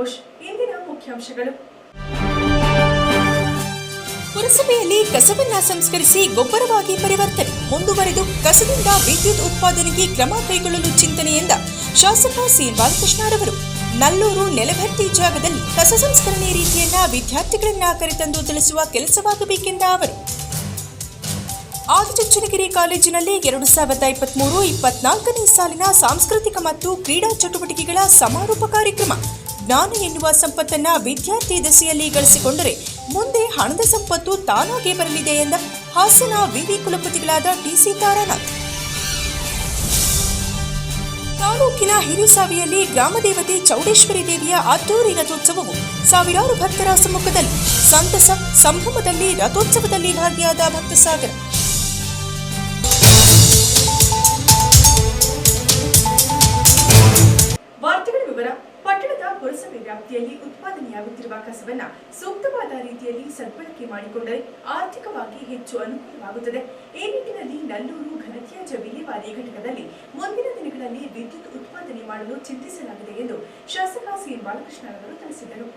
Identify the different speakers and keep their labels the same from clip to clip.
Speaker 1: ಸಂತೋಷ್ ಇಂದಿನ ಮುಖ್ಯಾಂಶಗಳು.
Speaker 2: ಪುರಸಭೆಯಲ್ಲಿ ಕಸವನ್ನ ಸಂಸ್ಕರಿಸಿ ಗೊಬ್ಬರವಾಗಿ ಪರಿವರ್ತನೆ, ಮುಂದುವರೆದು ಕಸದಿಂದ ವಿದ್ಯುತ್ ಉತ್ಪಾದನೆಗೆ ಕ್ರಮ ಕೈಗೊಳ್ಳಲು ಚಿಂತನೆಯಿಂದ ಶಾಸಕ ಸಿ. ಬಾಲಕೃಷ್ಣರವರು ನಲ್ಲೂರು ನೆಲಭರ್ತಿ ಜಾಗದಲ್ಲಿ ಕಸ ಸಂಸ್ಕರಣೆ ರೀತಿಯನ್ನ ವಿದ್ಯಾರ್ಥಿಗಳನ್ನ ಕರೆತಂದು ತಿಳಿಸುವ ಕೆಲಸವಾಗಬೇಕೆಂದ ಅವರು. ಆದಿಚುಂಚನಗಿರಿ ಕಾಲೇಜಿನಲ್ಲಿ ಎರಡು ಸಾವಿರದ ಇಪ್ಪತ್ಮೂರು, ಇಪ್ಪತ್ನಾಲ್ಕನೇ ಸಾಲಿನ ಸಾಂಸ್ಕೃತಿಕ ಮತ್ತು ಕ್ರೀಡಾ ಚಟುವಟಿಕೆಗಳ ಸಮಾರೋಪ ಕಾರ್ಯಕ್ರಮ ಜ್ಞಾನ ಎನ್ನುವ ಸಂಪತ್ತನ್ನ ವಿದ್ಯಾರ್ಥಿ ದಸೆಯಲ್ಲಿ ಗಳಿಸಿಕೊಂಡರೆ ಮುಂದೆ ಹಣದ ಸಂಪತ್ತು ತಾನಾಗೇ ಬರಲಿದೆ ಎಂದ ಹಾಸನ ವಿವಿ ಕುಲಪತಿಗಳಾದ ಟಿಸಿ ತಾರಾನಾಥ್. ತಾಲೂಕಿನ ಹಿರಿಸಾವಿಯಲ್ಲಿ ಗ್ರಾಮದೇವತೆ ಚೌಡೇಶ್ವರಿ ದೇವಿಯ ಅದ್ದೂರಿ ರಥೋತ್ಸವವು ಸಾವಿರಾರು ಭಕ್ತರ ಸಮ್ಮುಖದಲ್ಲಿ, ಸಂತಸ ಸಂಭ್ರಮದಲ್ಲಿ ರಥೋತ್ಸವದಲ್ಲಿ ಭಾಗಿಯಾದ ಭಕ್ತ
Speaker 1: ಪುರಸಭೆ ವ್ಯಾಪ್ತಿಯಲ್ಲಿ ಉತ್ಪಾದನೆಯಾಗುತ್ತಿರುವ ಕಸವನ್ನ ಸೂಕ್ತವಾದ ರೀತಿಯಲ್ಲಿ ಸದ್ಬಳಕೆ ಮಾಡಿಕೊಂಡರೆ ಆರ್ಥಿಕವಾಗಿ ಹೆಚ್ಚು ಅನುಕೂಲವಾಗುತ್ತದೆ. ಈ ನಿಟ್ಟಿನಲ್ಲಿ ನಲ್ಲೂರು ಘನತ್ಯಾಜ್ಯ ವಿಲೇವಾರಿ ಘಟಕದಲ್ಲಿ ಮುಂದಿನ ದಿನಗಳಲ್ಲಿ ವಿದ್ಯುತ್ ಉತ್ಪಾದನೆ ಮಾಡಲು ಚಿಂತಿಸಲಾಗಿದೆ ಎಂದು ಶಾಸಕ ಸಿ ಬಾಲಕೃಷ್ಣ ಅವರು ತಿಳಿಸಿದರು.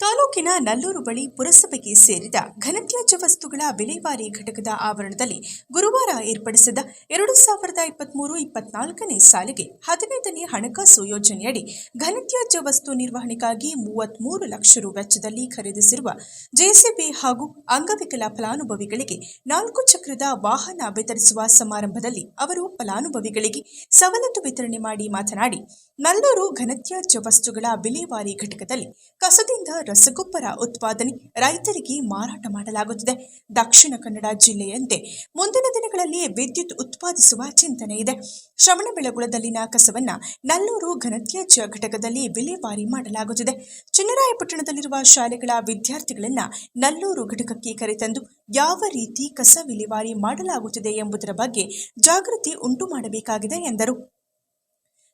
Speaker 2: ತಾಲೂಕಿನ ನಲ್ಲೂರು ಬಳಿ ಪುರಸಭೆಗೆ ಸೇರಿದ ಘನತ್ಯಾಜ್ಯ ವಸ್ತುಗಳ ವಿಲೇವಾರಿ ಘಟಕದ ಆವರಣದಲ್ಲಿ ಗುರುವಾರ ಏರ್ಪಡಿಸಿದ ಎರಡು ಸಾವಿರದ ಇಪ್ಪತ್ಮೂರು ಇಪ್ಪತ್ನಾಲ್ಕನೇ ಸಾಲಿಗೆ ಹದಿನೈದನೇ ಹಣಕಾಸು ಯೋಜನೆಯಡಿ ಘನತ್ಯಾಜ್ಯ ವಸ್ತು ನಿರ್ವಹಣೆಗಾಗಿ ಮೂವತ್ಮೂರು ಲಕ್ಷ ರು ವೆಚ್ಚದಲ್ಲಿ ಖರೀದಿಸಿರುವ ಜೆಸಿಬಿ ಹಾಗೂ ಅಂಗವಿಕಲ ಫಲಾನುಭವಿಗಳಿಗೆ ನಾಲ್ಕು ಚಕ್ರದ ವಾಹನ ವಿತರಿಸುವ ಸಮಾರಂಭದಲ್ಲಿ ಅವರು ಫಲಾನುಭವಿಗಳಿಗೆ ಸವಲತ್ತು ವಿತರಣೆ ಮಾಡಿ ಮಾತನಾಡಿ ನಲ್ಲೂರು ಘನತ್ಯಾಜ್ಯ ವಸ್ತುಗಳ ವಿಲೇವಾರಿ ಘಟಕದಲ್ಲಿ ಕಸದಿಂದ ರಸಗೊಬ್ಬರ ಉತ್ಪಾದನೆ ರೈತರಿಗೆ ಮಾರಾಟ ಮಾಡಲಾಗುತ್ತಿದೆ. ದಕ್ಷಿಣ ಕನ್ನಡ ಜಿಲ್ಲೆಯಂತೆ ಮುಂದಿನ ದಿನಗಳಲ್ಲಿ ವಿದ್ಯುತ್ ಉತ್ಪಾದಿಸುವ ಚಿಂತನೆ ಇದೆ. ಶ್ರವಣಬೆಳಗೊಳದಲ್ಲಿನ ಕಸವನ್ನ ನಲ್ಲೂರು ಘನತ್ಯಾಜ್ಯ ಘಟಕದಲ್ಲಿ ವಿಲೇವಾರಿ ಮಾಡಲಾಗುತ್ತಿದೆ. ಚಿನ್ನರಾಯಪಟ್ಟಣದಲ್ಲಿರುವ ಶಾಲೆಗಳ ವಿದ್ಯಾರ್ಥಿಗಳನ್ನು ನಲ್ಲೂರು ಘಟಕಕ್ಕೆ ಕರೆತಂದು ಯಾವ ರೀತಿ ಕಸ ವಿಲೇವಾರಿ ಮಾಡಲಾಗುತ್ತಿದೆ ಎಂಬುದರ ಬಗ್ಗೆ ಜಾಗೃತಿ ಉಂಟು ಮಾಡಬೇಕಾಗಿದೆ ಎಂದರು.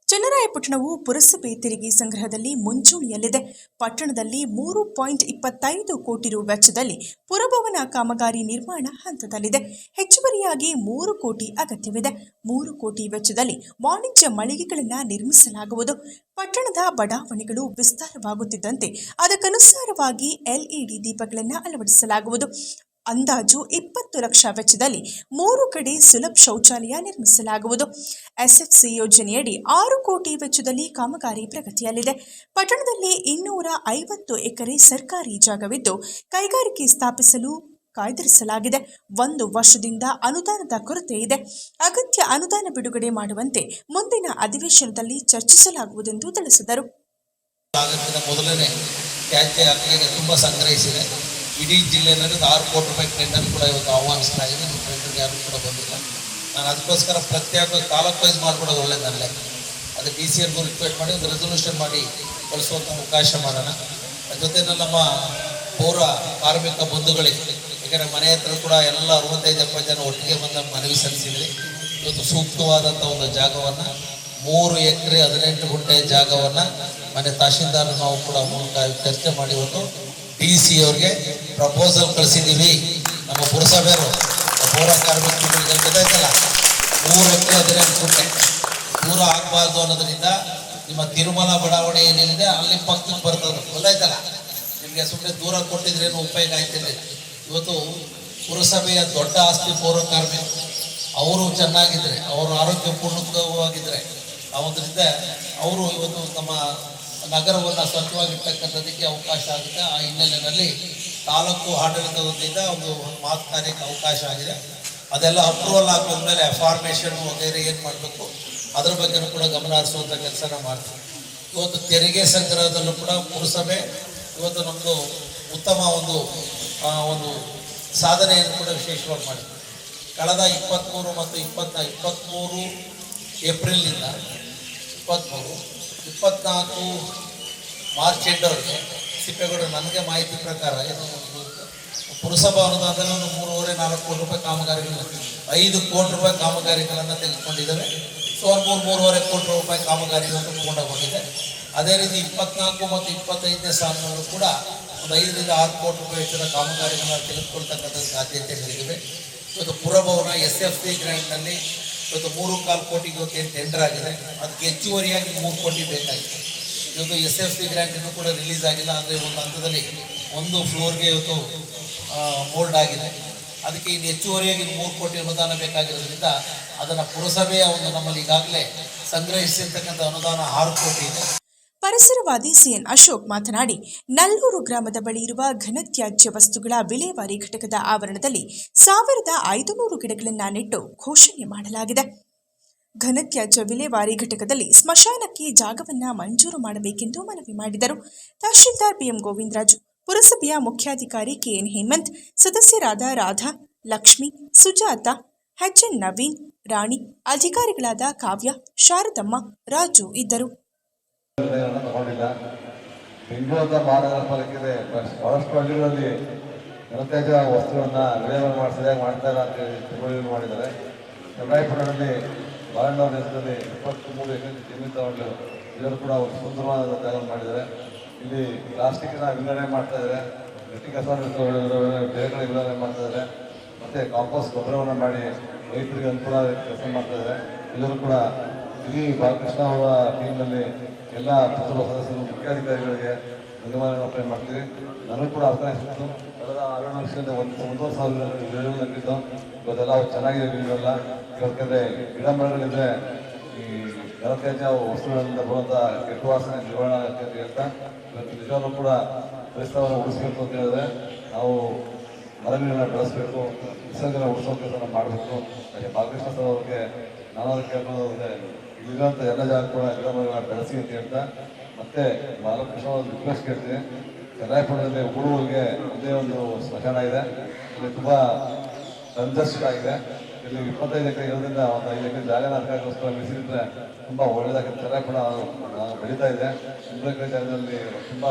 Speaker 2: ಚನ್ನರಾಯಪಟ್ಟಣವು ಪುರಸಭೆ ತೆರಿಗೆ ಸಂಗ್ರಹದಲ್ಲಿ ಮುಂಚೂಣಿಯಲ್ಲಿದೆ. ಪಟ್ಟಣದಲ್ಲಿ ಮೂರು ಪಾಯಿಂಟ್ ಇಪ್ಪತ್ತೈದು ಕೋಟಿ ರು ವೆಚ್ಚದಲ್ಲಿ ಪುರಭವನ ಕಾಮಗಾರಿ ನಿರ್ಮಾಣ ಹಂತದಲ್ಲಿದೆ. ಹೆಚ್ಚುವರಿಯಾಗಿ ಮೂರು ಕೋಟಿ ಅಗತ್ಯವಿದೆ. ಮೂರು ಕೋಟಿ ವೆಚ್ಚದಲ್ಲಿ ವಾಣಿಜ್ಯ ಮಳಿಗೆಗಳನ್ನು ನಿರ್ಮಿಸಲಾಗುವುದು. ಪಟ್ಟಣದ ಬಡಾವಣೆಗಳು ವಿಸ್ತಾರವಾಗುತ್ತಿದ್ದಂತೆ ಅದಕ್ಕನುಸಾರವಾಗಿ ಎಲ್ಇಡಿ ದೀಪಗಳನ್ನು ಅಳವಡಿಸಲಾಗುವುದು. ಅಂದಾಜು ಇಪ್ಪತ್ತು ಲಕ್ಷ ವೆಚ್ಚದಲ್ಲಿ ಮೂರು ಕಡೆ ಸುಲಭ ಶೌಚಾಲಯ ನಿರ್ಮಿಸಲಾಗುವುದು. ಎಸ್ಎಫ್ಸಿ ಯೋಜನೆಯಡಿ ಆರು ಕೋಟಿ ವೆಚ್ಚದಲ್ಲಿ ಕಾಮಗಾರಿ ಪ್ರಗತಿಯಲ್ಲಿದೆ. ಪಟ್ಟಣದಲ್ಲಿ ಇನ್ನೂರ ಐವತ್ತು ಎಕರೆ ಸರ್ಕಾರಿ ಜಾಗವಿದ್ದು ಕೈಗಾರಿಕೆ ಸ್ಥಾಪಿಸಲು ಕಾಯ್ದಿರಿಸಲಾಗಿದೆ. ಒಂದು ವರ್ಷದಿಂದ ಅನುದಾನದ ಕೊರತೆ ಇದೆ. ಅಗತ್ಯ ಅನುದಾನ ಬಿಡುಗಡೆ ಮಾಡುವಂತೆ ಮುಂದಿನ ಅಧಿವೇಶನದಲ್ಲಿ ಚರ್ಚಿಸಲಾಗುವುದೆಂದು ತಿಳಿಸಿದರು.
Speaker 3: ಇಡೀ ಜಿಲ್ಲೆಯಲ್ಲಿ ಒಂದು ಆರು ಕೋಟಿ ರೂಪಾಯಿ ಟೆಂಡರ್ ಕೂಡ ಇವತ್ತು ಆಹ್ವಾನಿಸ್ತಾ ಇದೆ. ನಮ್ಮ ಟೆಂಡರ್ಗೆ ಯಾರು ಕೂಡ ಬಂದಿಲ್ಲ. ನಾನು ಅದಕ್ಕೋಸ್ಕರ ಪ್ರತ್ಯೇಕ ತಾಲೂಕು ವೈಸ್ ಮಾಡ್ಕೊಡೋದು ಒಳ್ಳೇದಲ್ಲೇ. ಅದು ಡಿ ಸಿ ಎಲ್ಗೂ ರಿಕ್ವೆಸ್ಟ್ ಮಾಡಿ, ಒಂದು ರೆಸೊಲ್ಯೂಷನ್ ಮಾಡಿ ಕಳಿಸುವಂಥ ಅವಕಾಶ ಮಾಡೋಣ. ಜೊತೆನಲ್ಲಿ ನಮ್ಮ ಪೌರ ಕಾರ್ಮಿಕ ಬಂಧುಗಳಿಗೆ ಯಾಕಂದರೆ ಮನೆ ಹತ್ರ ಕೂಡ ಎಲ್ಲ ಅರವತ್ತೈದು ಎಪ್ಪತ್ತು ಜನ ಒಟ್ಟಿಗೆ ಬಂದ ಮನವಿ ಸಲ್ಲಿಸಿದ್ರಿ. ಇವತ್ತು ಸೂಕ್ತವಾದಂಥ ಒಂದು ಜಾಗವನ್ನು, ಮೂರು ಎಕರೆ ಹದಿನೆಂಟು ಗುಂಟೆ ಜಾಗವನ್ನು ಮನೆ ತಹಶೀಲ್ದಾರ್ ನಾವು ಕೂಡ ಮೂಲಕ ಚರ್ಚೆ ಮಾಡಿ ಇವತ್ತು ಡಿ ಸಿ ಅವ್ರಿಗೆ ಪ್ರಪೋಸಲ್ ಕಳಿಸಿದ್ದೀವಿ. ನಮ್ಮ ಪುರಸಭೆಯವರು ಪೌರ ಕಾರ್ಮಿಕರಿಗೆ ಗೊತ್ತಾಯ್ತಲ್ಲ ಮೂರು ಎಕರೆ ಹದಿನೆಂಟು ಕೋಟೆ. ದೂರ ಆಗಬಾರ್ದು ಅನ್ನೋದ್ರಿಂದ ನಿಮ್ಮ ತಿರುಮಲ ಬಡಾವಣೆ ಏನೇನಿದೆ, ಅಲ್ಲಿ ಪಕ್ಕಕ್ಕೆ ಬರ್ತದೆ. ಗೊತ್ತಾಯ್ತಲ್ಲ ನಿಮಗೆ ಸುಮ್ಮನೆ ದೂರ ಕೊಟ್ಟಿದ್ರೇನು ಉಪಯೋಗ ಆಯ್ತಿಲ್ಲ ಇವತ್ತು ಪುರಸಭೆಯ ದೊಡ್ಡ ಆಸ್ತಿ ಪೌರ ಕಾರ್ಮಿಕರು, ಅವರು ಚೆನ್ನಾಗಿದ್ರೆ, ಅವರು ಆರೋಗ್ಯ ಪೂರ್ಣವಾಗಿದ್ರೆ ಅವರಿಂದ ಅವರು ಇವತ್ತು ನಮ್ಮ ನಗರವನ್ನು ಸ್ವಚ್ಛವಾಗಿರ್ತಕ್ಕಂಥದಕ್ಕೆ ಅವಕಾಶ ಆಗುತ್ತೆ. ಆ ಹಿನ್ನೆಲೆಯಲ್ಲಿ ತಾಲೂಕು ಆಡಳಿತ ವತಿಯಿಂದ ಒಂದು ಮಾತು ಅವಕಾಶ ಆಗಿದೆ. ಅದೆಲ್ಲ ಅಪ್ರೂವಲ್ ಆದ್ಮೇಲೆ ಫಾರ್ಮೇಷನ್ ವಗೈರೆ ಏನು ಮಾಡಬೇಕು? ಅದ್ರ ಬಗ್ಗೆನೂ ಕೂಡ ಗಮನ ಹರಿಸುವಂಥ ಕೆಲಸನ ಮಾಡ್ತೀವಿ. ಇವತ್ತು ತೆರಿಗೆ ಸಂಗ್ರಹದಲ್ಲೂ ಕೂಡ ಪುರಸಭೆ, ಇವತ್ತು ನಮ್ಮದು ಉತ್ತಮ ಒಂದು ಒಂದು ಸಾಧನೆಯನ್ನು ಕೂಡ ವಿಶೇಷವಾಗಿ ಮಾಡಿದೆ. ಕಳೆದ ಇಪ್ಪತ್ತ್ಮೂರು ಮತ್ತು ಇಪ್ಪತ್ತ ಇಪ್ಪತ್ತ್ಮೂರು ಏಪ್ರಿಲ್ನಿಂದ ಇಪ್ಪತ್ತ್ಮೂರು ಇಪ್ಪತ್ನಾಲ್ಕು ಮಾರ್ಚ್ ಎಂಟವರೆಗೆ ಸಿಪ್ಪೇಗೌಡರು ನನಗೆ ಮಾಹಿತಿ ಪ್ರಕಾರ ಏನು ಪುರಸಭಾ ಅನುದಾನದಲ್ಲಿ ಒಂದು ಮೂರುವರೆ, ನಾಲ್ಕು ಕೋಟಿ ರೂಪಾಯಿ ಕಾಮಗಾರಿಗಳು ಐದು ಕೋಟಿ ರೂಪಾಯಿ ಕಾಮಗಾರಿಗಳನ್ನು ತೆಗೆದುಕೊಂಡಿದ್ದಾವೆ. ಸುಮಾರು ಮೂರು, ಮೂರುವರೆ ಕೋಟಿ ರೂಪಾಯಿ ಕಾಮಗಾರಿಗಳನ್ನು ಪೂರ್ಣಗೊಂಡಿದೆ ಅದೇ ರೀತಿ ಇಪ್ಪತ್ನಾಲ್ಕು ಮತ್ತು ಇಪ್ಪತ್ತೈದನೇ ಸಾಲಿನಲ್ಲೂ ಕೂಡ ಒಂದು ಐದರಿಂದ ಆರು ಕೋಟಿ ರೂಪಾಯಿ ಹೆಚ್ಚಿನ ಕಾಮಗಾರಿಗಳನ್ನು ತೆಗೆದುಕೊಳ್ತಕ್ಕಂಥ ಸಾಧ್ಯತೆಗಳಿವೆ. ಇವತ್ತು ಪುರಭವನ ಎಸ್ ಎಫ್ ಸಿ ಗ್ರ್ಯಾಂಟ್ನಲ್ಲಿ ಇವತ್ತು ಮೂರು ಕಾಲು ಕೋಟಿ ಇವತ್ತು ಏನು ಟೆಂಡರ್ ಆಗಿದೆ. ಅದಕ್ಕೆ ಹೆಚ್ಚುವರಿಯಾಗಿ ಮೂರು ಕೋಟಿ ಬೇಕಾಗಿತ್ತು ಇವತ್ತು ಎಸ್ ಎಫ್ ಸಿ ಗ್ರ್ಯಾಂಟ್ ಕೂಡ ರಿಲೀಸ್ ಆಗಿಲ್ಲ. ಅಂದರೆ ಒಂದು ಹಂತದಲ್ಲಿ ಒಂದು ಫ್ಲೋರ್ಗೆ ಇವತ್ತು ಮೋಲ್ಡ್ ಆಗಿದೆ. ಅದಕ್ಕೆ ಇನ್ನು ಹೆಚ್ಚುವರಿಯಾಗಿ ಮೂರು ಕೋಟಿ ಅನುದಾನ ಬೇಕಾಗಿರೋದ್ರಿಂದ ಅದನ್ನು ಪುರಸಭೆಯ ಒಂದು ನಮ್ಮಲ್ಲಿ ಈಗಾಗಲೇ ಸಂಗ್ರಹಿಸಿರ್ತಕ್ಕಂಥ ಅನುದಾನ ಆರು ಕೋಟಿ ಇದೆ.
Speaker 2: ಪರಿಸರವಾದಿ ಸಿಎನ್ ಅಶೋಕ್ ಮಾತನಾಡಿ, ನಲ್ಲೂರು ಗ್ರಾಮದ ಬಳಿ ಇರುವ ಘನತ್ಯಾಜ್ಯ ವಸ್ತುಗಳ ವಿಲೇವಾರಿ ಘಟಕದ ಆವರಣದಲ್ಲಿ ಸಾವಿರದ ಐದುನೂರು ಗಿಡಗಳನ್ನು ನೆಟ್ಟು ಘೋಷಣೆ ಮಾಡಲಾಗಿದೆ. ಘನತ್ಯಾಜ್ಯ ವಿಲೇವಾರಿ ಘಟಕದಲ್ಲಿ ಸ್ಮಶಾನಕ್ಕೆ ಜಾಗವನ್ನ ಮಂಜೂರು ಮಾಡಬೇಕೆಂದು ಮನವಿ ಮಾಡಿದರು. ತಹಶೀಲ್ದಾರ್ ಬಿಎಂ ಗೋವಿಂದರಾಜು, ಪುರಸಭೆಯ ಮುಖ್ಯಾಧಿಕಾರಿ ಕೆಎನ್ ಹೇಮಂತ್, ಸದಸ್ಯರಾದ ರಾಧಾ, ಲಕ್ಷ್ಮಿ, ಸುಜಾತ ಎನ್ ನವೀನ್, ರಾಣಿ, ಅಧಿಕಾರಿಗಳಾದ ಕಾವ್ಯ, ಶಾರದಮ್ಮ, ರಾಜು ಇದ್ದರು.
Speaker 4: ನಿರ್ಣಯವನ್ನು ತಗೊಂಡಿಲ್ಲ. ಅಂತ ಮಹಾನಗರ ಪಾಲಿಕೆ ಬಹಳಷ್ಟು ಹಳ್ಳಿಗಳಲ್ಲಿ ಘನತ್ಯಾಜ್ಯ ವಸ್ತುಗಳನ್ನ ವಿಲೇವಾರಿ ಮಾಡಿ ಸರಿಯಾಗಿ ಇಲ್ಲ ಅಂತ ಹೇಳಿ ತಿಳುವಳಿಕೆ ಮಾಡಿದ್ದಾರೆ. ಬಾಳಣ್ಣವ್ರ ದೇಶದಲ್ಲಿ ಇಪ್ಪತ್ತ್ಮೂರು ಎಕರೆ ಜಮೀನು ತಗೊಂಡು ಇವರು ಕೂಡ ಒಂದು ಸುಂದರವಾದ ಜಾಗ ಮಾಡಿದ್ದಾರೆ. ಇಲ್ಲಿ ಪ್ಲಾಸ್ಟಿಕ್ನ ವಿಂಗಡಣೆ ಮಾಡ್ತಾ ಇದ್ದಾರೆ. ಗಟ್ಟಿ ಕಸ ಬೇರೆಗಳ ವಿಂಗಡಣೆ ಮಾಡ್ತಾ ಇದ್ದಾರೆ. ಮತ್ತೆ ಕಾಂಪೋಸ್ಟ್ ಗೊಬ್ಬರವನ್ನು ಮಾಡಿ ರೈತರಿಗೆ ಅನುಕೂಲ ಕೆಲಸ ಮಾಡ್ತಾ ಇದ್ದಾರೆ. ಎಲ್ಲರೂ ಕೂಡ ಇಡೀ ಬಾಲಕೃಷ್ಣ ಅವರ ಟೀಮ್ನಲ್ಲಿ ಎಲ್ಲ ಕುಟುಂಬ ಸದಸ್ಯರು, ಮುಖ್ಯಾಧಿಕಾರಿಗಳಿಗೆ ಧನ್ಯವಾದಗಳನ್ನು ಅರ್ಪಣೆ ಮಾಡ್ತೀವಿ ನನಗೂ ಕೂಡ ಅರ್ಥ ಸಿಕ್ತು ಕಳೆದ ಆರು ವರ್ಷದಿಂದ ಒಂದು ಒಂದೂವರೆ ಸಾವಿರ ನಟ್ಟಿದ್ದು ಇವತ್ತೆಲ್ಲ ಚೆನ್ನಾಗಿದೆ ಗಿಡಗಳೆಲ್ಲ ಯಾಕಂದರೆ ಗಿಡ ಮರಗಳಿದ್ರೆ ಈ ಘನತ್ಯಾಜ್ಯ ವಸ್ತುಗಳಿಂದ ಬರುವಂಥ ಕೆಟ್ಟ ವಾಸನೆ ನಿವಾರಣೆ ಆಗುತ್ತೆ ಅಂತ ಹೇಳ್ತಾ, ಇವತ್ತು ನಿಜವಾಗ್ಲೂ ಕೂಡ ಪರಿಸರವನ್ನು ಉಳಿಸ್ಬೇಕು ಅಂತ ಹೇಳಿದ್ರೆ ನಾವು ಮರಗಳನ್ನ ಬೆಳೆಸಬೇಕು, ನಿಸರ್ಗನ ಉಳಿಸೋ ಕೆಲಸ ಮಾಡಬೇಕು. ಅದೇ ಬಾಲಕೃಷ್ಣ ಸರ್ ಅವ್ರಿಗೆ ನಾನು ಅದಕ್ಕೆ ಕೇಳ್ಕೊಳ್ಳೋದ್ರೆ ಎಲ್ಲ ಜಾಗ ಕೂಡ ಗಿಡ ಮರಗಳನ್ನ ಬೆಳೆಸಿ ಅಂತ ಹೇಳ್ತಾ ಮತ್ತೆ ಬಾಲಕೃಷ್ಣ ರಿಕ್ವೆಸ್ಟ್ ಕೇಳ್ತೀನಿ. ಚನ್ನರಾಯಪಟ್ಟಣದಲ್ಲಿ ಹುಡುಗರಿಗೆ ಒಂದೇ ಒಂದು ಸ್ಮಶಾನ ಇದೆ. ಇಲ್ಲಿ ತುಂಬ ಸಂದರ್ಶಕ ಆಗಿದೆ ಇಲ್ಲಿ ಇಪ್ಪತ್ತೈದು ಎಕರೆ ಇರೋದ್ರಿಂದ ಒಂದು ಐದು ಎಕರೆ ಜಾಗನ ಅದಕ್ಕೋಸ್ಕರ ಮೀಸಲಿಟ್ಟರೆ ತುಂಬ ಒಳ್ಳೆಯದಾಗುತ್ತೆ ಆ, ಬೆಳೀತಾ ಇದೆ. ಒಂದು ಎಕರೆ ಜಾಗದಲ್ಲಿ ತುಂಬ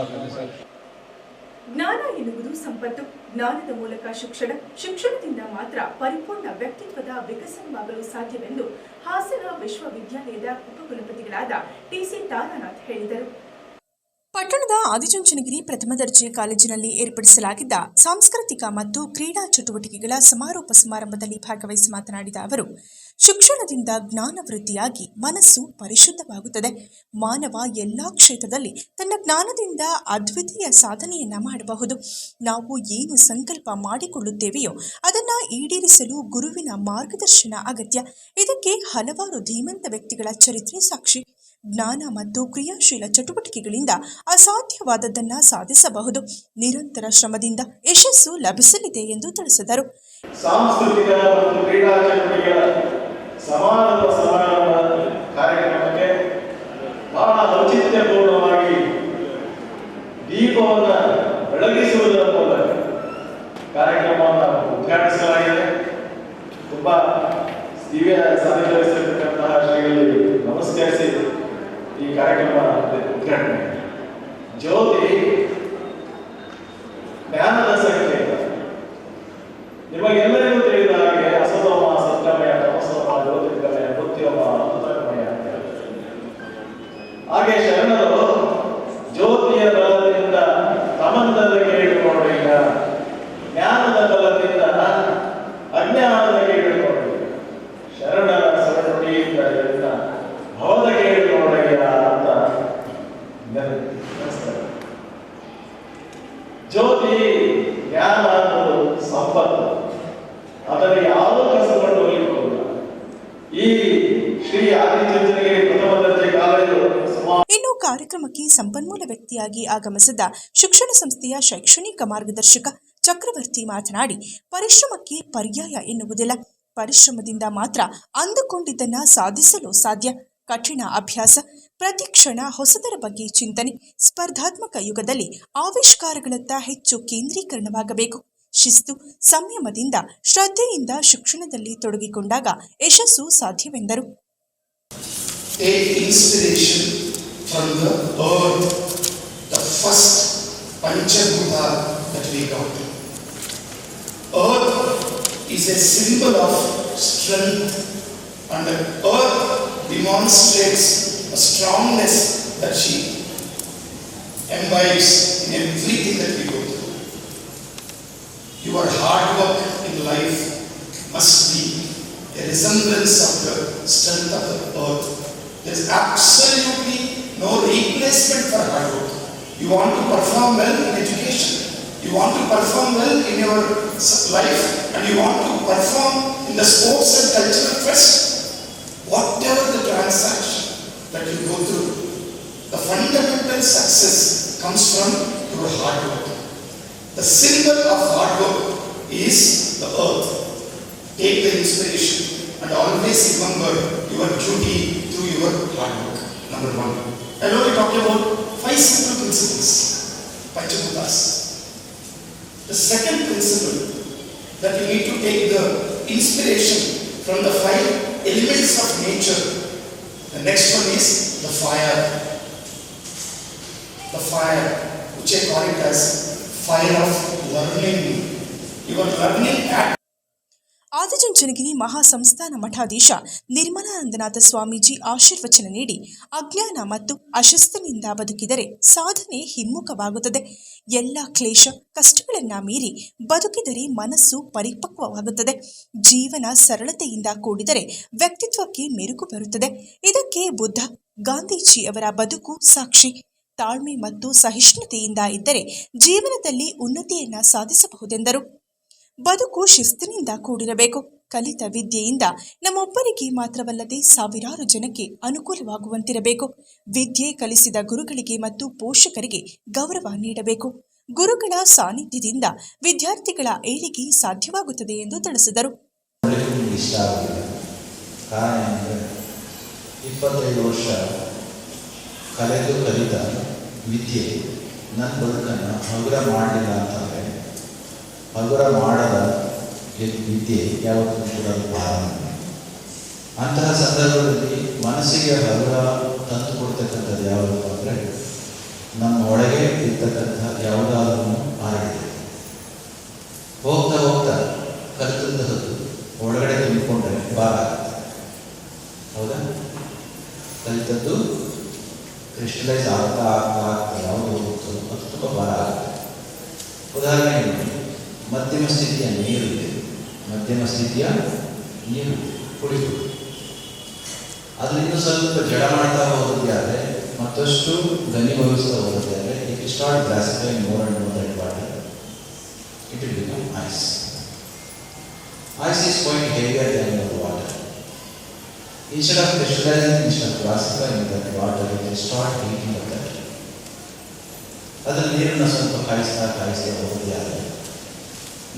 Speaker 1: ಜ್ಞಾನ ಎನ್ನುವುದು ಸಂಪತ್ತು. ಜ್ಞಾನದ ಮೂಲಕ ಶಿಕ್ಷಣ, ಶಿಕ್ಷಣದಿಂದ ಮಾತ್ರ ಪರಿಪೂರ್ಣ ವ್ಯಕ್ತಿತ್ವದ ವಿಕಸನವಾಗಲು ಸಾಧ್ಯವೆಂದು ಹಾಸನ ವಿಶ್ವವಿದ್ಯಾಲಯದ ಉಪಕುಲಪತಿಗಳಾದ ಟಿಸಿ ತಾರಾನಾಥ್ ಹೇಳಿದರು.
Speaker 2: ಪಟ್ಟಣದ ಆದಿಚುಂಚನಗಿರಿ ಪ್ರಥಮ ದರ್ಜೆ ಕಾಲೇಜಿನಲ್ಲಿ ಏರ್ಪಡಿಸಲಾಗಿದ್ದ ಸಾಂಸ್ಕೃತಿಕ ಮತ್ತು ಕ್ರೀಡಾ ಚಟುವಟಿಕೆಗಳ ಸಮಾರೋಪ ಸಮಾರಂಭದಲ್ಲಿ ಭಾಗವಹಿಸಿ ಮಾತನಾಡಿದ ಅವರು ಶಿಕ್ಷಣದಿಂದ ಜ್ಞಾನ ವೃದ್ಧಿಯಾಗಿ ಮನಸ್ಸು ಪರಿಶುದ್ಧವಾಗುತ್ತದೆ. ಮಾನವ ಎಲ್ಲ ಕ್ಷೇತ್ರದಲ್ಲಿ ತನ್ನ ಜ್ಞಾನದಿಂದ ಅದ್ವಿತೀಯ ಸಾಧನೆಯನ್ನ ಮಾಡಬಹುದು. ನಾವು ಏನು ಸಂಕಲ್ಪ ಮಾಡಿಕೊಳ್ಳುತ್ತೇವೆಯೋ ಅದನ್ನ ಈಡೇರಿಸಲು ಗುರುವಿನ ಮಾರ್ಗದರ್ಶನ ಅಗತ್ಯ. ಇದಕ್ಕೆ ಹಲವಾರು ಧೀಮಂತ ವ್ಯಕ್ತಿಗಳ ಚರಿತ್ರೆ ಸಾಕ್ಷಿ. ಜ್ಞಾನ ಮತ್ತು ಕ್ರಿಯಾಶೀಲ ಚಟುವಟಿಕೆಗಳಿಂದ ಅಸಾಧ್ಯವಾದದ್ದನ್ನ ಸಾಧಿಸಬಹುದು. ನಿರಂತರ ಶ್ರಮದಿಂದ ಯಶಸ್ಸು ಲಭಿಸಲಿದೆ ಎಂದು ತಿಳಿಸಿದರು.
Speaker 5: ಸಾಂಸ್ಕೃತಿಕ ಮತ್ತು ಕ್ರೀಡಾ ಚಟುವಟಿಕೆಗಳ ಸಮಾರಂಭ ಸಮಾರಂಭ ಕಾರ್ಯಕ್ರಮಕ್ಕೆ ಬಹಳ ಔಚಿತ್ಯಪೂರ್ಣವಾಗಿ ದೀಪವನ್ನು ಬೆಳಗಿಸುವುದರ ಮೂಲಕ ಕಾರ್ಯಕ್ರಮವನ್ನು ಉದ್ಘಾಟಿಸಲಾಗಿದೆ. ತುಂಬಾ ದಿವ್ಯ ಸಾಧನೆ ವಹಿಸಿರ್ತಕ್ಕಂತಹ ಶ್ರೀಗಳಿಗೆ ನಮಸ್ಕರಿಸಿ ಈ ಕಾರ್ಯಕ್ರಮ ಉದ್ಘಾಟನೆ. ಜ್ಯೋತಿ, ಜ್ಞಾನದ
Speaker 2: ಕಾರ್ಯಕ್ರಮಕ್ಕೆ ಸಂಪನ್ಮೂಲ ವ್ಯಕ್ತಿಯಾಗಿ ಆಗಮಿಸಿದ ಶಿಕ್ಷಣ ಸಂಸ್ಥೆಯ ಶೈಕ್ಷಣಿಕ ಮಾರ್ಗದರ್ಶಕ ಚಕ್ರವರ್ತಿ ಮಾತನಾಡಿ, ಪರಿಶ್ರಮಕ್ಕೆ ಪರ್ಯಾಯ ಎನ್ನುವುದಿಲ್ಲ. ಪರಿಶ್ರಮದಿಂದ ಮಾತ್ರ ಅಂದುಕೊಂಡಿದ್ದನ್ನ ಸಾಧಿಸಲು ಸಾಧ್ಯ. ಕಠಿಣ ಅಭ್ಯಾಸ, ಪ್ರತಿ ಕ್ಷಣ ಹೊಸದರ ಬಗ್ಗೆ ಚಿಂತನೆ, ಸ್ಪರ್ಧಾತ್ಮಕ ಯುಗದಲ್ಲಿ ಆವಿಷ್ಕಾರಗಳತ್ತ ಹೆಚ್ಚು ಕೇಂದ್ರೀಕರಣವಾಗಬೇಕು. ಶಿಸ್ತು, ಸಂಯಮದಿಂದ, ಶ್ರದ್ಧೆಯಿಂದ ಶಿಕ್ಷಣದಲ್ಲಿ ತೊಡಗಿಕೊಂಡಾಗ ಯಶಸ್ಸು ಸಾಧ್ಯವೆಂದರು.
Speaker 6: From the earth, the first Panchabhuta that we got. Earth is a symbol of strength and the earth demonstrates a strongness that she imbibes in everything that we go through. Your hard work in life must be a resemblance of the strength of the earth. There is absolutely no replacement for hard work. You want to perform well in education, you want to perform well in your life, and you want to perform in the sports and cultural fest. Whatever the transaction that you go through, the fundamental success comes from your hard work. The symbol of hard work is the earth. Take the inspiration and always remember your duty through your hard work. Number one. I know we talked about five simple principles, by Panchamutas. The second principle that you need to take the inspiration from the five elements of nature. The next one is the fire. The fire, which I call it as fire of learning. You are learning at
Speaker 2: Adichunchanagiri ಮಹಾಸಂಸ್ಥಾನ ಮಠಾಧೀಶ ನಿರ್ಮಲಾನಂದನಾಥ ಸ್ವಾಮೀಜಿ ಆಶೀರ್ವಚನ ನೀಡಿ ಅಜ್ಞಾನ ಮತ್ತು ಅಶಸ್ತಿನಿಂದ ಬದುಕಿದರೆ ಸಾಧನೆ ಹಿಮ್ಮುಖವಾಗುತ್ತದೆ. ಎಲ್ಲ ಕ್ಲೇಶ ಕಷ್ಟಗಳನ್ನ ಮೀರಿ ಬದುಕಿದರೆ ಮನಸ್ಸು ಪರಿಪಕ್ವವಾಗುತ್ತದೆ. ಜೀವನ ಸರಳತೆಯಿಂದ ಕೂಡಿದರೆ ವ್ಯಕ್ತಿತ್ವಕ್ಕೆ ಮೆರುಗು ಬರುತ್ತದೆ. ಇದಕ್ಕೆ ಬುದ್ಧ ಗಾಂಧೀಜಿ ಅವರ ಬದುಕು ಸಾಕ್ಷಿ. ತಾಳ್ಮೆ ಮತ್ತು ಸಹಿಷ್ಣುತೆಯಿಂದ ಇದ್ದರೆ ಜೀವನದಲ್ಲಿ ಉನ್ನತಿಯನ್ನ ಸಾಧಿಸಬಹುದೆಂದರು. ಬದುಕು ಶಿಸ್ತಿನಿಂದ ಕೂಡಿರಬೇಕು. ಕಲಿತ ವಿದ್ಯೆಯಿಂದ ನಮ್ಮೊಬ್ಬರಿಗೆ ಮಾತ್ರವಲ್ಲದೆ ಸಾವಿರಾರು ಜನಕ್ಕೆ ಅನುಕೂಲವಾಗುವಂತಿರಬೇಕು. ವಿದ್ಯೆ ಕಲಿಸಿದ ಗುರುಗಳಿಗೆ ಮತ್ತು ಪೋಷಕರಿಗೆ ಗೌರವ ನೀಡಬೇಕು. ಗುರುಗಳ ಸಾನ್ನಿಧ್ಯದಿಂದ ವಿದ್ಯಾರ್ಥಿಗಳ ಏಳಿಗೆ ಸಾಧ್ಯವಾಗುತ್ತದೆ ಎಂದು ತಿಳಿಸಿದರು.
Speaker 7: ಕಲಿತ ವಿದ್ಯೆ, ನನ್ನ ಬದುಕನ್ನು ಹಗುರ ಮಾಡಲಿಲ್ಲ ಅಂತಂದರೆ ಹಗುರ ಮಾಡದ ವಿದ್ಯೆ ಯಾವತ್ತೂ ಕೂಡ. ಅಂತಹ ಸಂದರ್ಭದಲ್ಲಿ ಮನಸ್ಸಿಗೆ ಹಗುರ ತಂದು ಕೊಡ್ತಕ್ಕಂಥದ್ದು ಯಾವುದು ಅಂದರೆ ನಮ್ಮ ಒಳಗೆ ಇರ್ತಕ್ಕಂಥ ಯಾವುದಾದ್ರೂ ಆಗಿದೆ ಹೋಗ್ತಾ ಹೋಗ್ತಾ ಕಲಿತದ್ದು ಒಳಗಡೆ ತುಂಬಿಕೊಂಡ್ರೆ ಭಾರ ಹೌದಾ? ಕಲಿತದ್ದು ಕ್ರಿಸ್ಟಲೈಸ್ ಆಗ್ತಾ ಆಗ್ತಾ ಆಗ್ತಾ ಯಾವುದು ಹೋಗುತ್ತೋ ಅದು ತುಂಬ ಭಾರ ಆಗುತ್ತೆ. ಉದಾಹರಣೆಗೆ ಮಧ್ಯಮ ಸ್ಥಿತಿಯ ನೀರು ಮಧ್ಯಮ ಸ್ಥಿತಿಯ ನೀರು ಕುಳಿತು ಅದರಿಂದ ಸ್ವಲ್ಪ ಜಡ ಮಾಡ್ತಾ ಹೋಗುತ್ತೆ ಆದರೆ ಮತ್ತಷ್ಟು ಧನಿ ಭವಿಸ್ತಾ ಹೋಗುತ್ತೆ ಆದರೆ it is not glassify and it it become ice ice is point ಹೇಗೆ ಅದೇ ಅನ್ನೋದು ವಾಟರ್ ಇಷ್ಟ ಆಫ್ ಕ್ರಿಸ್ಟಲೈಸಿಂಗ್ ಇಷ್ಟ of glassify that water it is not heating ಅದರ ನೀರನ್ನು ಸ್ವಲ್ಪ ಕಾಯಿಸ್ತಾ ಕಾಯಿಸ್ತಾ ಹೋಗುತ್ತೆ ಆದರೆ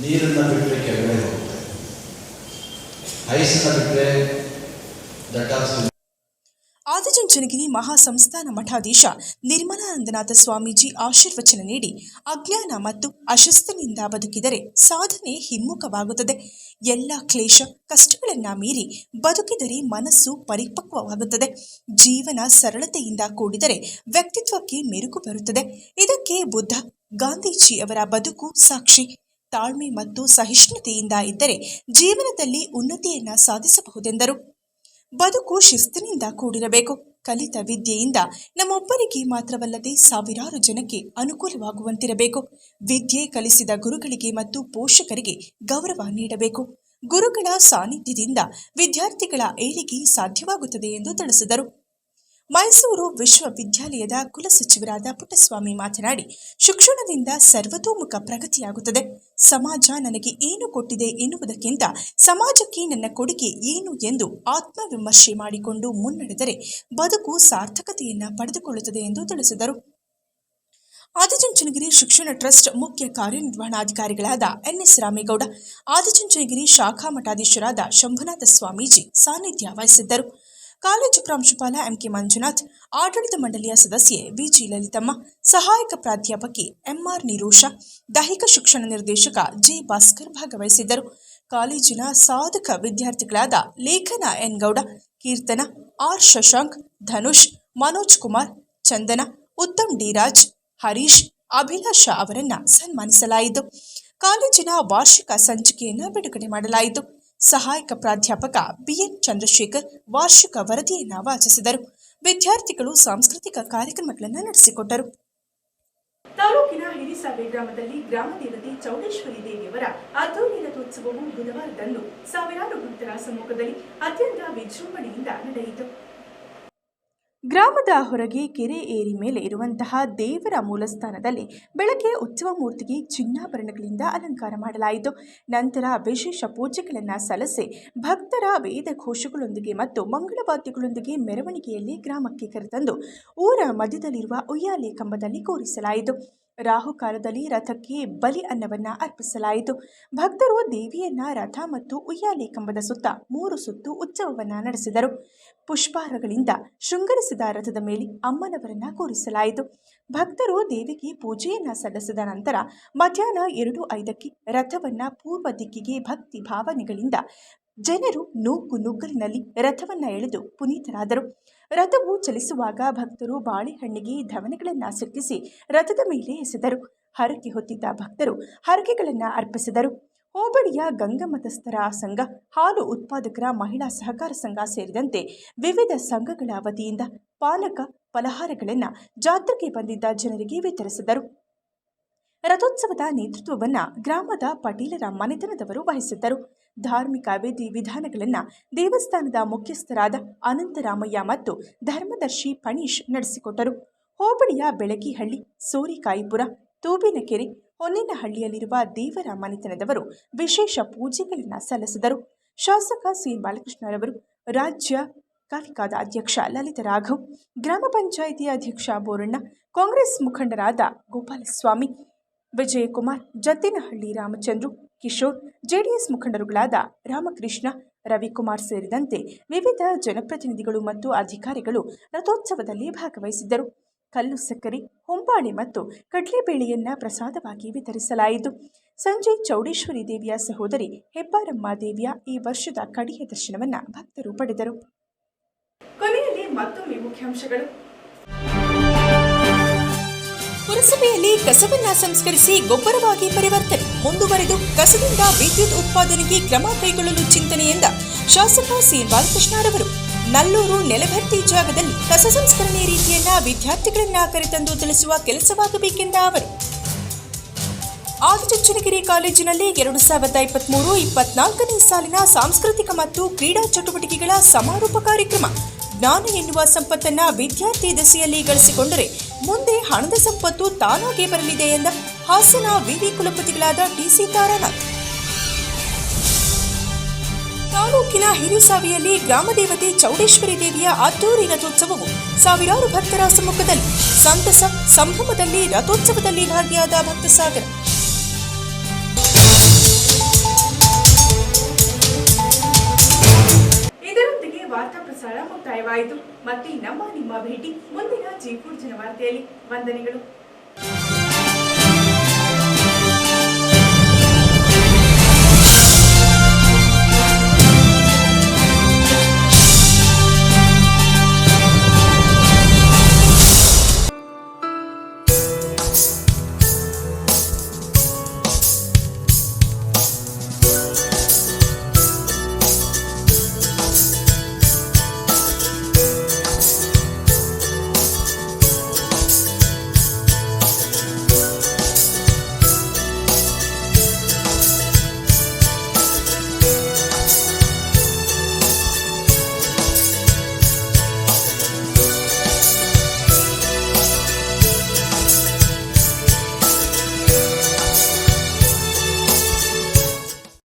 Speaker 7: ನೀರನ್ನು ಬಿಟ್ಟರೆ ಕೆಳಗಡೆ ಹೋಗುತ್ತೆ. ಐಸನ್ನು ಬಿಟ್ಟರೆ
Speaker 2: ಆದಿಚುಂಚನಗಿರಿ ಮಹಾಸಂಸ್ಥಾನ ಮಠಾಧೀಶ ನಿರ್ಮಲಾನಂದನಾಥ ಸ್ವಾಮೀಜಿ ಆಶೀರ್ವಚನ ನೀಡಿ ಅಜ್ಞಾನ ಮತ್ತು ಅಶಸ್ತಿನಿಂದ ಬದುಕಿದರೆ ಸಾಧನೆ ಹಿಮ್ಮುಖವಾಗುತ್ತದೆ. ಎಲ್ಲ ಕ್ಲೇಶ ಕಷ್ಟಗಳನ್ನ ಮೀರಿ ಬದುಕಿದರೆ ಮನಸ್ಸು ಪರಿಪಕ್ವವಾಗುತ್ತದೆ. ಜೀವನ ಸರಳತೆಯಿಂದ ಕೂಡಿದರೆ ವ್ಯಕ್ತಿತ್ವಕ್ಕೆ ಮೆರುಗು ಬರುತ್ತದೆ. ಇದಕ್ಕೆ ಬುದ್ಧ ಗಾಂಧೀಜಿ ಅವರ ಬದುಕು ಸಾಕ್ಷಿ. ತಾಳ್ಮೆ ಮತ್ತು ಸಹಿಷ್ಣುತೆಯಿಂದ ಇದ್ದರೆ ಜೀವನದಲ್ಲಿ ಉನ್ನತಿಯನ್ನ ಸಾಧಿಸಬಹುದೆಂದರು. ಬದುಕು ಶಿಸ್ತಿನಿಂದ ಕೂಡಿರಬೇಕು. ಕಲಿತ ವಿದ್ಯೆಯಿಂದ ನಮ್ಮೊಬ್ಬರಿಗೆ ಮಾತ್ರವಲ್ಲದೆ ಸಾವಿರಾರು ಜನಕ್ಕೆ ಅನುಕೂಲವಾಗುವಂತಿರಬೇಕು. ವಿದ್ಯೆ ಕಲಿಸಿದ ಗುರುಗಳಿಗೆ ಮತ್ತು ಪೋಷಕರಿಗೆ ಗೌರವ ನೀಡಬೇಕು. ಗುರುಗಳ ಸಾನ್ನಿಧ್ಯದಿಂದ ವಿದ್ಯಾರ್ಥಿಗಳ ಏಳಿಗೆ ಸಾಧ್ಯವಾಗುತ್ತದೆ ಎಂದು ತಿಳಿಸಿದರು. ಮೈಸೂರು ವಿಶ್ವವಿದ್ಯಾಲಯದ ಕುಲಸಚಿವರಾದ ಪುಟ್ಟಸ್ವಾಮಿ ಮಾತನಾಡಿ, ಶಿಕ್ಷಣದಿಂದ ಸರ್ವತೋಮುಖ ಪ್ರಗತಿಯಾಗುತ್ತದೆ. ಸಮಾಜ ನನಗೆ ಏನು ಕೊಟ್ಟಿದೆ ಎನ್ನುವುದಕ್ಕಿಂತ ಸಮಾಜಕ್ಕೆ ನನ್ನ ಕೊಡುಗೆ ಏನು ಎಂದು ಆತ್ಮವಿಮರ್ಶೆ ಮಾಡಿಕೊಂಡು ಮುನ್ನಡೆದರೆ ಬದುಕು ಸಾರ್ಥಕತೆಯನ್ನ ಪಡೆದುಕೊಳ್ಳುತ್ತದೆ ಎಂದು ತಿಳಿಸಿದರು. ಆದಿಚುಂಚನಗಿರಿ ಶಿಕ್ಷಣ ಟ್ರಸ್ಟ್ ಮುಖ್ಯ ಕಾರ್ಯನಿರ್ವಹಣಾಧಿಕಾರಿಗಳಾದ ಎನ್ಎಸ್ ರಾಮೇಗೌಡ, ಆದಿಚುಂಚನಗಿರಿ ಶಾಖಾ ಮಠಾಧೀಶರಾದ ಶಂಭುನಾಥ ಸ್ವಾಮೀಜಿ ಸಾನ್ನಿಧ್ಯ ವಹಿಸಿದ್ದರು. ಕಾಲೇಜು ಪ್ರಾಂಶುಪಾಲ ಎಂಕೆ ಮಂಜುನಾಥ್, ಆಡಳಿತ ಮಂಡಳಿಯ ಸದಸ್ಯೆ ವಿಜಿ ಲಲಿತಮ್ಮ, ಸಹಾಯಕ ಪ್ರಾಧ್ಯಾಪಕಿ ಎಂಆರ್ ನಿರೋಷ, ದೈಹಿಕ ಶಿಕ್ಷಣ ನಿರ್ದೇಶಕ ಜೆ ಭಾಸ್ಕರ್ ಭಾಗವಹಿಸಿದ್ದರು. ಕಾಲೇಜಿನ ಸಾಧಕ ವಿದ್ಯಾರ್ಥಿಗಳಾದ ಲೇಖನ ಎನ್ ಗೌಡ ಕೀರ್ತನ, ಆರ್ ಶಶಾಂಕ್, ಧನುಷ್, ಮನೋಜ್ ಕುಮಾರ್, ಚಂದನ, ಉತ್ತಮ್ ಡಿರಾಜ್ ಹರೀಶ್, ಅಭಿಲಾಷ ಅವರನ್ನ ಸನ್ಮಾನಿಸಲಾಯಿತು. ಕಾಲೇಜಿನ ವಾರ್ಷಿಕ ಸಂಚಿಕೆಯನ್ನು ಬಿಡುಗಡೆ ಮಾಡಲಾಯಿತು. ಸಹಾಯಕ ಪ್ರಾಧ್ಯಾಪಕ ಬಿಎನ್ ಚಂದ್ರಶೇಖರ್ ವಾರ್ಷಿಕ ವರದಿಯನ್ನು ವಾಚಿಸಿದರು. ವಿದ್ಯಾರ್ಥಿಗಳು ಸಾಂಸ್ಕೃತಿಕ ಕಾರ್ಯಕ್ರಮಗಳನ್ನು ನಡೆಸಿಕೊಟ್ಟರು.
Speaker 1: ತಾಲೂಕಿನ ಹಿರಿಸಾವೆ ಗ್ರಾಮದಲ್ಲಿ ಗ್ರಾಮ ದೇವತೆ ಚೌಡೇಶ್ವರಿ ದೇವಿಯವರ ಅದ್ದೂರಿ ರಥೋತ್ಸವವು ಬುಧವಾರದಂದು ಸಾವಿರಾರು ಭಕ್ತರ ಸಮ್ಮುಖದಲ್ಲಿ ಅತ್ಯಂತ ವಿಜೃಂಭಣೆಯಿಂದ ನಡೆಯಿತು.
Speaker 2: ಗ್ರಾಮದ ಹೊರಗೆ ಕೆರೆ ಏರಿ ಮೇಲೆ ಇರುವಂತಹ ದೇವರ ಮೂಲಸ್ಥಾನದಲ್ಲಿ ಬೆಳಗ್ಗೆ ಉತ್ಸವ ಮೂರ್ತಿಗೆ ಚಿನ್ನಾಭರಣಗಳಿಂದ ಅಲಂಕಾರ ಮಾಡಲಾಯಿತು. ನಂತರ ವಿಶೇಷ ಪೂಜೆಗಳನ್ನು ಸಲ್ಲಿಸಿ ಭಕ್ತರ ವೇದ ಘೋಷಗಳೊಂದಿಗೆ ಮತ್ತು ಮಂಗಳವಾದ್ಯಗಳೊಂದಿಗೆ ಮೆರವಣಿಗೆಯಲ್ಲಿ ಗ್ರಾಮಕ್ಕೆ ಕರೆತಂದು ಊರ ಮಧ್ಯದಲ್ಲಿರುವ ಉಯ್ಯಾಲೆ ಕಂಬದಲ್ಲಿ ಕೂರಿಸಲಾಯಿತು. ರಾಹುಕಾಲದಲ್ಲಿ ರಥಕ್ಕೆ ಬಲಿ ಅನ್ನವನ್ನ ಅರ್ಪಿಸಲಾಯಿತು. ಭಕ್ತರು ದೇವಿಯನ್ನ ರಥ ಮತ್ತು ಉಯ್ಯಾಲೆ ಕಂಬದ ಸುತ್ತ ಮೂರು ಸುತ್ತು ಉತ್ಸವವನ್ನ ನಡೆಸಿದರು. ಪುಷ್ಪಾರಗಳಿಂದ ಶೃಂಗರಿಸಿದ ರಥದ ಮೇಲೆ ಅಮ್ಮನವರನ್ನ ಕೂರಿಸಲಾಯಿತು. ಭಕ್ತರು ದೇವಿಗೆ ಪೂಜೆಯನ್ನ ಸಲ್ಲಿಸಿದ ನಂತರ ಮಧ್ಯಾಹ್ನ ಎರಡು ಐದಕ್ಕೆ ರಥವನ್ನ ಪೂರ್ವ ದಿಕ್ಕಿಗೆ ಭಕ್ತಿ ಭಾವನೆಗಳಿಂದ ಜನರು ನೂಕು ನುಗ್ಗಲಿನಲ್ಲಿ ರಥವನ್ನ ಎಳೆದು ಪುನೀತರಾದರು. ರಥವು ಚಲಿಸುವಾಗ ಭಕ್ತರು ಬಾಳೆಹಣ್ಣಿಗೆ ಧವನಗಳನ್ನು ಸಿಕ್ಕಿಸಿ ರಥದ ಮೇಲೆ ಎಸೆದರು. ಹರಕೆ ಹೊತ್ತಿದ್ದ ಭಕ್ತರು ಹರಕೆಗಳನ್ನು ಅರ್ಪಿಸಿದರು. ಹೋಬಳಿಯ ಗಂಗಮತಸ್ಥರ ಸಂಘ, ಹಾಲು ಉತ್ಪಾದಕರ ಮಹಿಳಾ ಸಹಕಾರ ಸಂಘ ಸೇರಿದಂತೆ ವಿವಿಧ ಸಂಘಗಳ ವತಿಯಿಂದ ಪಾನಕ ಫಲಹಾರಗಳನ್ನು ಜಾತ್ರೆಗೆ ಬಂದಿದ್ದ ಜನರಿಗೆ ವಿತರಿಸಿದರು. ರಥೋತ್ಸವದ ನೇತೃತ್ವವನ್ನು ಗ್ರಾಮದ ಪಟೀಲರ ಮನೆತನದವರು ವಹಿಸಿದ್ದರು. ಧಾರ್ಮಿಕ ವಿಧಿ ವಿಧಾನಗಳನ್ನು ದೇವಸ್ಥಾನದ ಮುಖ್ಯಸ್ಥರಾದ ಅನಂತರಾಮಯ್ಯ ಮತ್ತು ಧರ್ಮದರ್ಶಿ ಪಣೀಶ್ ನಡೆಸಿಕೊಟ್ಟರು. ಹೋಬಳಿಯ ಬೆಳಗಿಹಳ್ಳಿ, ಸೋರಿಕಾಯಿಪುರ, ತೂಬಿನಕೆರೆ, ಹೊನ್ನಿನಹಳ್ಳಿಯಲ್ಲಿರುವ ದೇವರ ಮನೆತನದವರು ವಿಶೇಷ ಪೂಜೆಗಳನ್ನು ಸಲ್ಲಿಸಿದರು. ಶಾಸಕ ಸಿ. ಬಾಲಕೃಷ್ಣರವರು, ರಾಜ್ಯ ಕಾಲಿಕಾದ ಅಧ್ಯಕ್ಷ ಲಲಿತ ರಾಘವ್, ಗ್ರಾಮ ಪಂಚಾಯಿತಿ ಅಧ್ಯಕ್ಷ ಬೋರಣ್ಣ, ಕಾಂಗ್ರೆಸ್ ಮುಖಂಡರಾದ ಗೋಪಾಲಸ್ವಾಮಿ, ವಿಜಯಕುಮಾರ್ ಜತ್ತಿನಹಳ್ಳಿ ರಾಮಚಂದ್ರು ಕಿಶೋರ್, ಜೆಡಿಎಸ್ ಮುಖಂಡರುಗಳಾದ ರಾಮಕೃಷ್ಣ, ರವಿಕುಮಾರ್ ಸೇರಿದಂತೆ ವಿವಿಧ ಜನಪ್ರತಿನಿಧಿಗಳು ಮತ್ತು ಅಧಿಕಾರಿಗಳು ರಥೋತ್ಸವದಲ್ಲಿ ಭಾಗವಹಿಸಿದ್ದರು. ಕಲ್ಲು ಸಕ್ಕರೆ ಹೊಂಬಾಳೆ ಮತ್ತು ಕಡಲೆಬೇಳೆಯನ್ನ ಪ್ರಸಾದವಾಗಿ ವಿತರಿಸಲಾಯಿತು. ಸಂಜೆ ಚೌಡೇಶ್ವರಿ ದೇವಿಯ ಸಹೋದರಿ ಹೆಬ್ಬಾರಮ್ಮ ದೇವಿಯ ಈ ವರ್ಷದ ಕಡೆಯ ದರ್ಶನವನ್ನ ಭಕ್ತರು ಪಡೆದರು.
Speaker 1: ಕೊನೆಯಲ್ಲಿ ಮತ್ತೊಮ್ಮೆ ಮುಖ್ಯಾಂಶಗಳು.
Speaker 2: ಪುರಸಭೆಯಲ್ಲಿ ಕಸವನ್ನ ಸಂಸ್ಕರಿಸಿ ಗೊಬ್ಬರವಾಗಿ ಪರಿವರ್ತನೆ. ಮುಂದುವರೆದು ಕಸದಿಂದ ವಿದ್ಯುತ್ ಉತ್ಪಾದನೆಗೆ ಕ್ರಮ ಕೈಗೊಳ್ಳಲು ಚಿಂತನೆಯಿಂದ ಶಾಸಕ ಸಿ. ಬಾಲಕೃಷ್ಣರವರು. ನಲ್ಲೂರು ನೆಲಭರ್ತಿ ಜಾಗದಲ್ಲಿ ಕಸ ಸಂಸ್ಕರಣೆ ರೀತಿಯನ್ನ ವಿದ್ಯಾರ್ಥಿಗಳನ್ನ ಕರೆತಂದು ತಿಳಿಸುವ ಕೆಲಸವಾಗಬೇಕೆಂದ ಅವರು. ಆದಿಚುಂಚನಗಿರಿ ಕಾಲೇಜಿನಲ್ಲಿ ಎರಡು ಸಾವಿರದ ಇಪ್ಪತ್ಮೂರು ಇಪ್ಪತ್ನಾಲ್ಕನೇ ಸಾಲಿನ ಸಾಂಸ್ಕೃತಿಕ ಮತ್ತು ಕ್ರೀಡಾ ಚಟುವಟಿಕೆಗಳ ಸಮಾರೋಪ ಕಾರ್ಯಕ್ರಮ. ಜ್ಞಾನ ಎನ್ನುವ ಸಂಪತ್ತನ್ನ ವಿದ್ಯಾರ್ಥಿ ದಸೆಯಲ್ಲಿ ಗಳಿಸಿಕೊಂಡರೆ ಮುಂದೆ ಹಣದ ಸಂಪತ್ತು ತಾನಾಗೆ ಬರಲಿದೆ ಎಂದ ಹಾಸನ ವಿವಿ ಕುಲಪತಿಗಳಾದ ಟಿಸಿ ತಾರಾನಾಥ್. ತಾಲೂಕಿನ ಹಿರಿಸಾವಿಯಲ್ಲಿ ಗ್ರಾಮದೇವತೆ ಚೌಡೇಶ್ವರಿ ದೇವಿಯ ಅದ್ದೂರಿ ರಥೋತ್ಸವವು ಸಾವಿರಾರು ಭಕ್ತರ ಸಮ್ಮುಖದಲ್ಲಿ, ಸಂತಸ ಸಂಭ್ರಮದಲ್ಲಿ ರಥೋತ್ಸವದಲ್ಲಿ ಭಾಗಿಯಾದ ಭಕ್ತ ಸಾಗರ
Speaker 1: ಮುಕ್ತಾಯವಾಯಿತು ಮತ್ತೆ ನಮ್ಮ ನಿಮ್ಮ ಭೇಟಿ ಮುಂದಿನ ಜೀಪುರ್ ಜನವಾರ್ತೆಯಲ್ಲಿ. ವಂದನೆಗಳು.